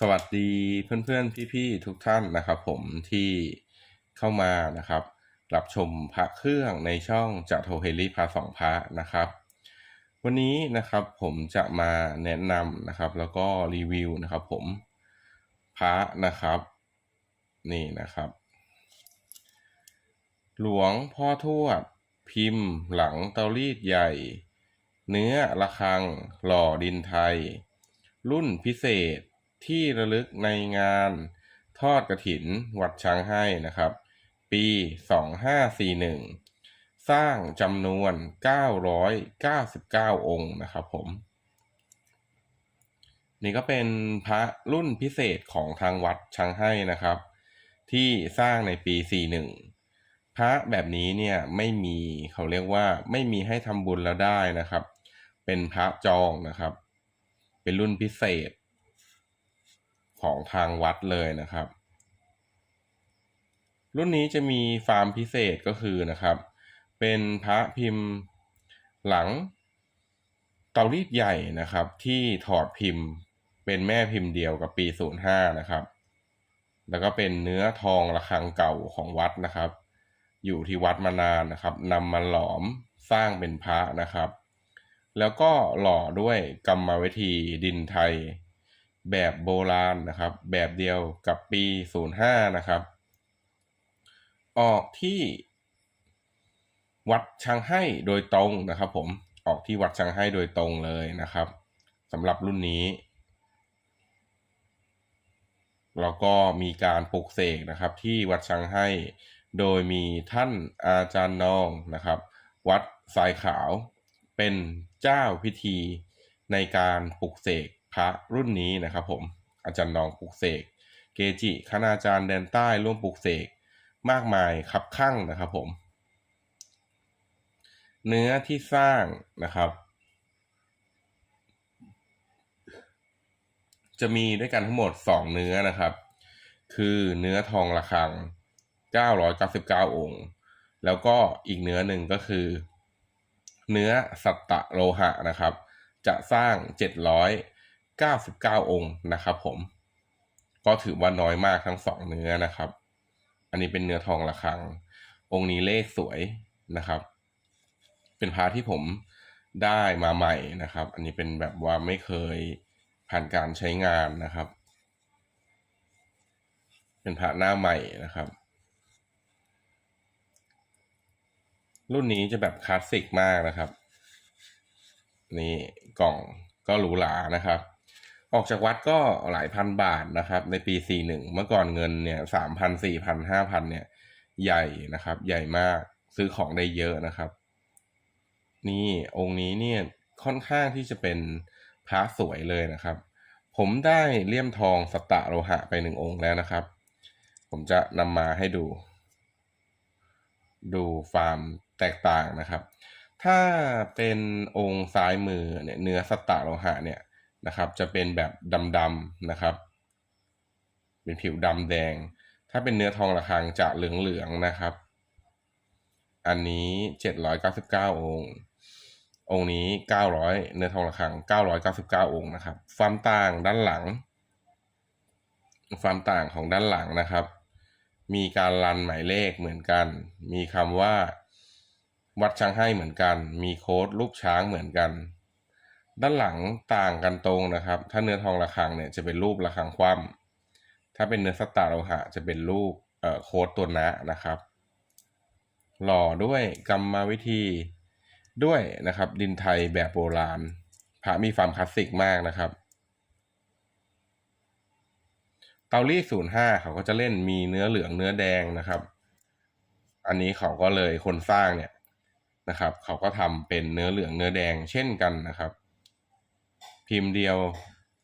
สวัสดีเพื่อนๆ พี่ๆ ทุกท่านนะครับ ผมที่เข้ามานะครับ รับชมพระเครื่องในช่องจะโทเฮลิพาสองพระนะครับ วันนี้นะครับผมจะมาแนะนำนะครับ แล้วก็รีวิวนะครับผมพระนะครับ นี่นะครับ หลวงพ่อทวด พิมพ์ หลังเตารีดใหญ่ เนื้อระฆัง หล่อดินไทย รุ่นพิเศษ ที่ระลึกในงานทอดกระถินวัดช้างให้นะครับ ปี 2541 สร้างจำนวน 999 องค์นะครับผม นี่ก็เป็นพระรุ่นพิเศษของทางวัดช้างให้นะครับ ที่สร้างในปี 41 พระแบบนี้เนี่ยไม่มีเขาเรียกว่าไม่มีให้ทำบุญแล้วได้นะครับ เป็นพระจองนะครับ เป็นรุ่นพิเศษ ของทางวัดเลยนะครับ รุ่นนี้จะมีฟาร์มพิเศษก็คือนะครับ เป็นพระพิมพ์หลังเตารีดใหญ่นะครับ ที่ถอดพิมพ์เป็นแม่พิมพ์เดียวกับปี 05 นะครับ แล้วก็เป็นเนื้อทองระฆังเก่าของวัดนะครับ อยู่ที่วัดมานานนะครับนำมาหลอมสร้างเป็นพระนะครับ แล้วก็หล่อด้วยกรรมวิธีดินไทย แบบโบราณนะครับ แบบเดียวกับปี 05 นะครับ ออกที่วัดชางให้โดยตรงนะครับ ผมออกที่วัดชางให้โดยตรงเลยนะครับสำหรับรุ่นนี้แล้วก็มีการปลุกเสกนะครับ ที่วัดชางให้โดยมีท่านอาจารย์นองนะครับ วัดทรายขาวเป็นเจ้าพิธีในการปลุกเสก พระรุ่นนี้นะครับผมอาจารย์นองปลุกเสก เกจิคณาจารย์แดนใต้ร่วมปลุกเสกมากมายคับข้างนะครับผม เนื้อที่สร้างนะครับ จะมีด้วยกันทั้งหมด 2 เนื้อนะครับ คือเนื้อทองระฆัง 999 องค์ แล้วก็อีกเนื้อหนึ่งก็คือ เนื้อสัตตะโลหะนะครับ จะสร้าง 99 องค์นะครับผม ก็ถือว่าน้อยมากทั้งสองเนื้อนะครับ อันนี้เป็นเนื้อทองระฆัง องค์นี้เลขสวยนะครับ เป็นพระที่ผมได้มาใหม่นะครับ อันนี้เป็นแบบว่าไม่เคยผ่านการใช้งานนะครับ เป็นพระหน้าใหม่นะครับ รุ่นนี้จะแบบคลาสสิกมากนะครับ นี่กล่องก็หรูหรานะครับ ออกจากวัดก็หลายพันบาทนะครับ ในปี 41 เมื่อก่อนเงินเนี่ยสามพันสี่พันห้าพันเนี่ยใหญ่นะครับ ใหญ่มากซื้อของได้เยอะนะครับ นี่องค์นี้เนี่ยค่อนข้างที่จะเป็นพระสวยเลยนะครับ ผมได้เลี่ยมทองสตะโลหะไปหนึ่งองค์แล้วนะครับ ผมจะนำมาให้ดู ดูฟาร์มแตกต่างนะครับ ถ้าเป็นองค์ซ้ายมือเนี่ยเนื้อสตะโลหะเนี่ย นะครับ จะเป็นแบบดำๆนะครับ เป็นผิวดำแดง ถ้าเป็นเนื้อทองระฆังจะเหลืองๆนะครับ อันนี้ 799 องค์ องค์นี้ 900 เนื้อทองระฆัง 999 องค์นะครับความต่างด้านหลังความต่างของด้านหลังนะครับ มีการรันหมายเลขเหมือนกัน มีคำว่า วัดช้างให้เหมือนกัน มีโค้ดรูปช้างเหมือนกัน ด้านหลังต่างกันตรงนะครับ ถ้าเนื้อทองระฆังเนี่ยจะเป็นรูประฆังคว่ำถ้าเป็นเนื้อสตาร์โลหะจะเป็นรูปโค้ดตัวนะนะครับ หล่อด้วยกรรมวิธีด้วยนะครับ ดินไทยแบบโบราณพระมีความคลาสสิกมากนะครับ เตารีศูนย์ห้าเขาก็จะเล่นมีเนื้อเหลืองเนื้อแดงนะครับ อันนี้เขาก็เลยคนสร้างเนี่ยนะครับ เขาก็ทำเป็นเนื้อเหลืองเนื้อแดงเช่นกันนะครับ พิมพ์เดียว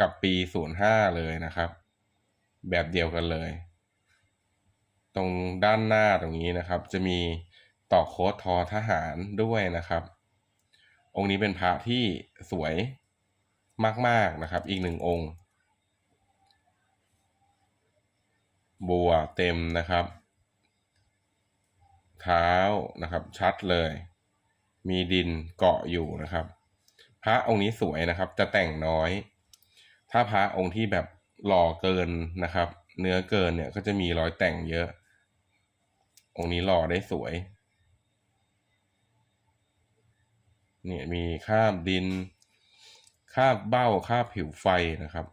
กับปีศูนย์ห้าเลยนะครับ แบบเดียวกันเลย ตรงด้านหน้าตรงนี้นะครับ จะมีต่อโค้ดทอทหารด้วยนะครับ องค์นี้เป็นพระที่สวยมาก ๆ นะครับ อีกหนึ่งองค์ บัวเต็มนะครับ เท้านะครับชัดเลย มีดินเกาะอยู่นะครับ พระองค์นี้สวยนะครับ จะแต่งน้อย ถ้าพระองค์ที่แบบหล่อเกินนะครับ เนื้อเกินเนี่ยก็จะมีรอยแต่งเยอะ องค์นี้หล่อได้สวย เนี่ยมีคาบดิน คาบเบ้าคาบผิวไฟนะครับ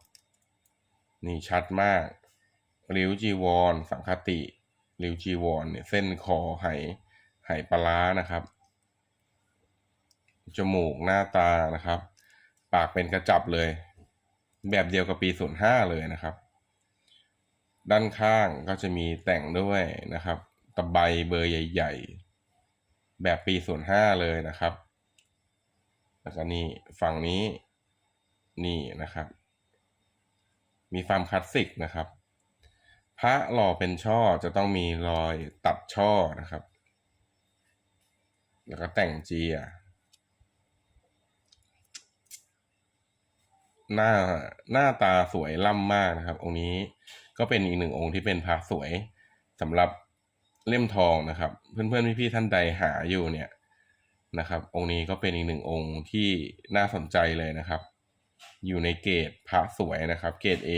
นี่ชัดมากริ้วจีวร สังคติริ้วจีวรเนี่ยเส้นคอไหไหปลาร้านะครับ จมูกหน้าตานะครับ ปากเป็นกระจับเลย แบบเดียวกับปีศูนย์ห้าเลยนะครับ ด้านข้างก็จะมีแต่งด้วยนะครับ ตะไบเบอร์ใหญ่ ๆ แบบปีศูนย์ห้าเลยนะครับ แล้วก็นี่ฝั่งนี้นี่นะครับ มีความคลาสสิกนะครับ พระหล่อเป็นช่อจะต้องมีรอยตัดช่อนะครับ แล้วก็แต่งเจีย หน้าหน้าตาสวยล่ำมากนะครับ องค์นี้ก็เป็นอีกหนึ่งองค์ที่เป็นพระสวยสำหรับเล่มทองนะครับ เพื่อนๆพี่ๆท่านใดหาอยู่เนี่ยนะครับ องค์นี้ก็เป็นอีกหนึ่งองค์ที่น่าสนใจเลยนะครับ อยู่ในเกรดพระสวยนะครับ เกรด A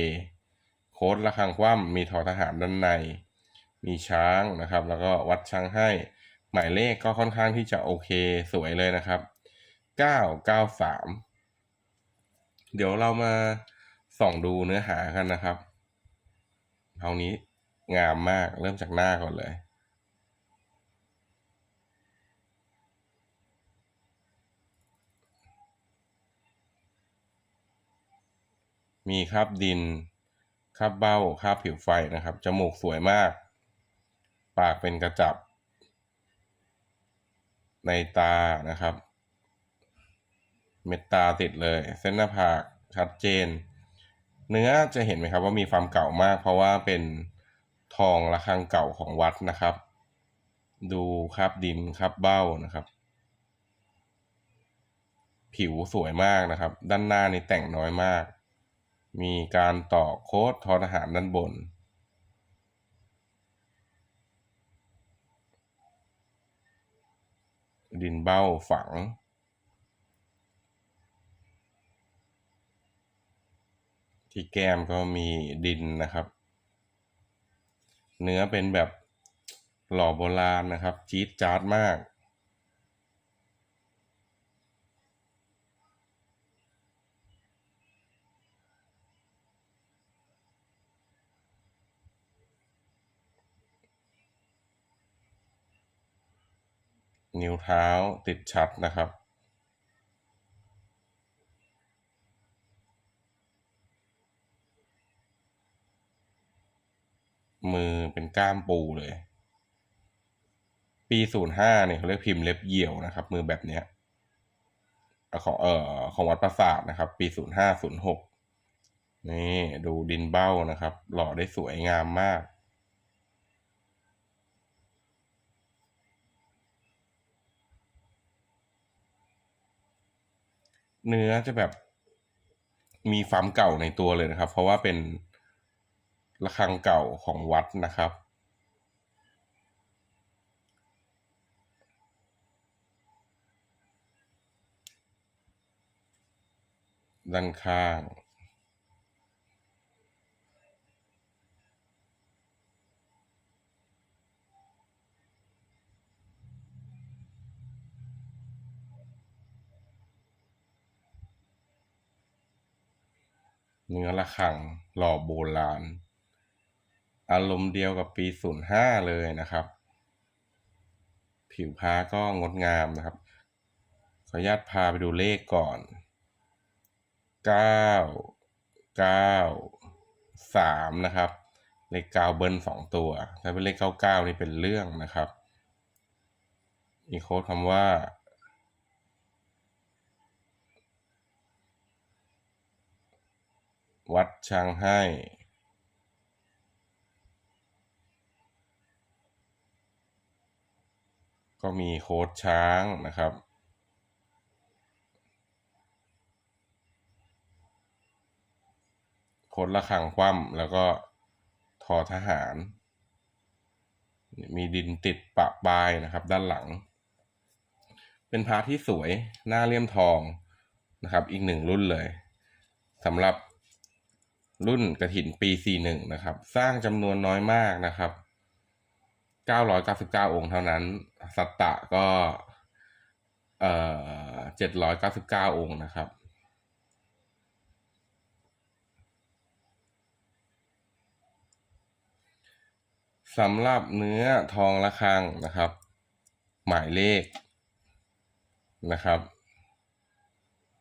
โค้ดระฆังคว่ำมีทอทหารด้านใน มีช้างนะครับ แล้วก็วัดช้างให้ หมายเลขก็ค่อนข้างที่จะโอเคสวยเลยนะครับ 993 เดี๋ยวเรามาส่องดูเนื้อหากันนะครับเท่านี้งามมากเริ่มจากหน้าก่อนเลย มีคราบดินคราบเบ้าคราบผิวไฟนะครับ จมูกสวยมาก ปากเป็นกระจับ ในตานะครับ เม็ดตาติดเลย เส้นหน้าผากชัดเจน เนื้อจะเห็นไหมครับว่ามีความเก่ามาก เพราะว่าเป็นทองระฆังเก่าของวัดนะครับ ดูครับดินครับเบ้านะครับ ผิวสวยมากนะครับ ด้านหน้านี่แต่งน้อยมาก มีการต่อโค้ดทอทหารด้านบนดินเบ้าฝัง ที่แก้มก็มีดินนะครับ เนื้อเป็นแบบหล่อโบราณนะครับ จี๊ดจ๊าดมาก นิ้วเท้าติดชัดนะครับ มือเป็นก้ามปูเลย ปีศูนย์ห้าเนี่ยเขาเรียกพิมพ์เล็บเหี่ยวนะครับ มือแบบเนี้ยของเอ่อของวัดประสาทนะครับ ปีศูนย์ห้าศูนย์หกนี่ดูดินเบ้านะครับ หล่อได้สวยงามมาก เนื้อจะแบบมีความเก่าในตัวเลยนะครับ เพราะว่าเป็น ระฆังเก่าของวัดนะครับ ด้านข้างเนื้อระฆังหล่อโบราณ อารมณ์เดียวกับปีศูนย์ห้าเลยนะครับ ผิวพาก็งดงามนะครับ ขออนุญาตพาไปดูเลขก่อนเก้าเก้าสามนะครับ เลขเก้าเบิ้ลสองตัว ถ้าเป็นเลขเก้าเก้านี่เป็นเรื่องนะครับ มีโค้ดคำว่าวัดช้างให้ ก็มีโค้ดช้างนะครับ โค้ดระฆังคว่ำแล้วก็ทอทหาร มีดินติดปะปลายนะครับ ด้านหลัง เป็นพระที่สวยหน้าเลี่ยมทองนะครับ อีกหนึ่งรุ่นเลยสำหรับรุ่นกระถินปี 41 นะครับ สร้างจำนวนน้อยมากนะครับ 999 องค์เท่านั้น สัตตะก็เอ่อ799 องค์นะครับ สำหรับเนื้อทองระฆังนะครับ หมายเลขนะครับ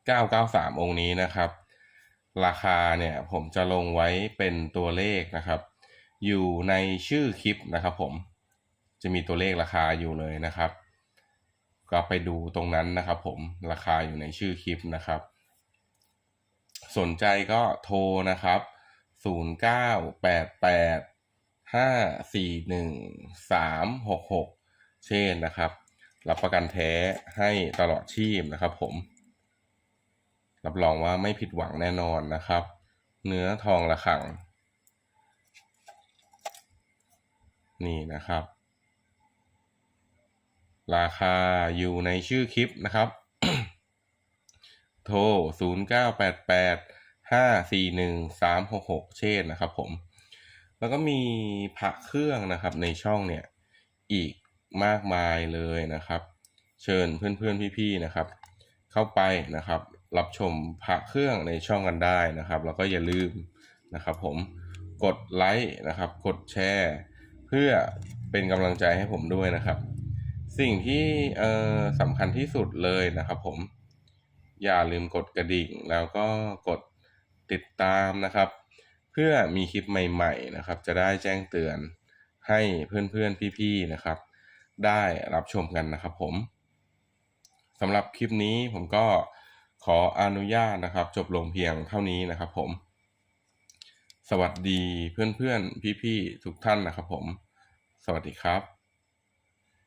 993 องค์นี้นะครับ ราคาเนี่ยผมจะลงไว้เป็นตัวเลขนะครับ อยู่ในชื่อคลิปนะครับผม จะมีตัวเลขราคาอยู่เลยนะครับ ก็ไปดูตรงนั้นนะครับ ผมราคาอยู่ในชื่อคลิปนะครับ สนใจก็โทรนะครับ 0988 541 366 เช่นนะครับ รับประกันแท้ให้ตลอดชีพนะครับ ผม รับรองว่าไม่ผิดหวังแน่นอนนะครับ เนื้อทองระฆังนี่นะครับ ราคาอยู่ในชื่อคลิปนะครับ โทร 0988 541 366 เช่นนะครับผม แล้วก็มีพระเครื่องนะครับในช่องเนี่ย อีกมากมายเลยนะครับ เชิญเพื่อนๆพี่ๆนะครับ เข้าไปนะครับ รับชมพระเครื่องในช่องกันได้นะครับ แล้วก็อย่าลืมนะครับ ผมกดไลค์นะครับ กดแชร์ เพื่อเป็นกำลังใจให้ผมด้วยนะครับ สิ่งที่เอ่อสำคัญที่สุดเลยนะครับผม อย่าลืมกดกระดิ่ง แล้วก็กดติดตามนะครับ เพื่อมีคลิปใหม่ ๆนะครับ จะได้แจ้งเตือนให้เพื่อนๆพี่ๆนะครับ ได้รับชมกันนะครับผมสำหรับคลิปนี้ผมก็ขออนุญาตนะครับ จบลงเพียงเท่านี้นะครับผม สวัสดีเพื่อนๆพี่ๆทุกท่านนะครับผม สวัสดีครับ